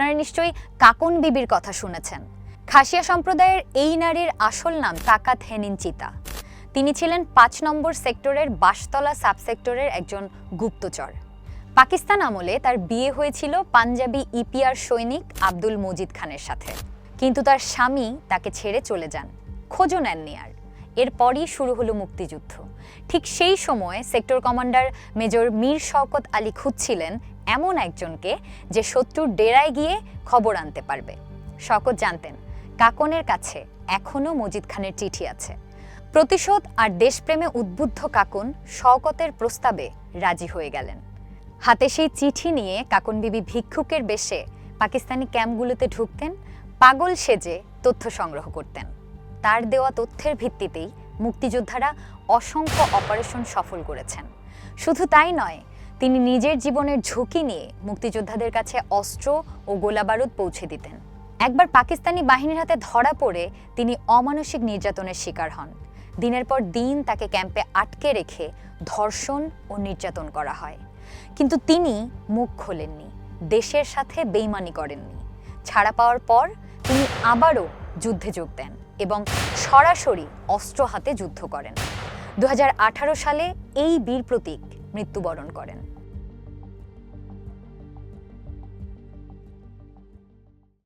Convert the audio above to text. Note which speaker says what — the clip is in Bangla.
Speaker 1: আপনারা নিশ্চয়ই কাকন বিবির কথা শুনেছেন। খাসিয়া সম্প্রদায়ের এই নারীর আসল নাম কাকা থেনিন চিতা। তিনি ছিলেন পাঁচ নম্বর সেক্টরের বাসতলা সাবসেক্টরের একজন গুপ্তচর। পাকিস্তান আমলে তার বিয়ে হয়েছিল পাঞ্জাবি ইপিআর সৈনিক আব্দুল মজিদ খানের সাথে। কিন্তু তার স্বামী তাকে ছেড়ে চলে যান। খোঁজও নেননি আর। এরপরই শুরু হলো মুক্তিযুদ্ধ। ঠিক সেই সময়ে sector commander major Mir Shawkat Ali খুঁজছিলেন এমন একজনকে যে শত্রুর ডেরায় গিয়ে খবর আনতে পারবে। শওকত জানতেন, কাকনের কাছে এখনও মজিদ খানের চিঠি আছে। প্রতিশোধ আর দেশপ্রেমে উদ্বুদ্ধ কাকন শওকতের প্রস্তাবে রাজি হয়ে গেলেন। হাতে সেই চিঠি নিয়ে কাকন বিবি ভিক্ষুকের বেশে পাকিস্তানি ক্যাম্পগুলোতে ঢুকতেন, পাগল সেজে তথ্য সংগ্রহ করতেন। তার দেওয়া তথ্যের ভিত্তিতেই মুক্তিযোদ্ধারা অসংখ্য অপারেশন সফল করেছেন। শুধু তাই নয়, তিনি নিজের জীবনের ঝুঁকি নিয়ে মুক্তিযোদ্ধাদের কাছে অস্ত্র ও গোলাবারুদ পৌঁছে দিতেন। একবার পাকিস্তানি বাহিনীর হাতে ধরা পড়ে তিনি অমানসিক নির্যাতনের শিকার হন। দিনের পর দিন তাকে ক্যাম্পে আটকে রেখে ধর্ষণ ও নির্যাতন করা হয়। কিন্তু তিনি মুখ খোলেননি, দেশের সাথে বেইমানি করেননি। ছাড়া পাওয়ার পর তিনি আবারও যুদ্ধে যোগ দেন। এবং সরাসরি অস্ত্র হাতে যুদ্ধ করেন। দু হাজার আঠারো সালে এই বীর প্রতীক মৃত্যুবরণ করেন।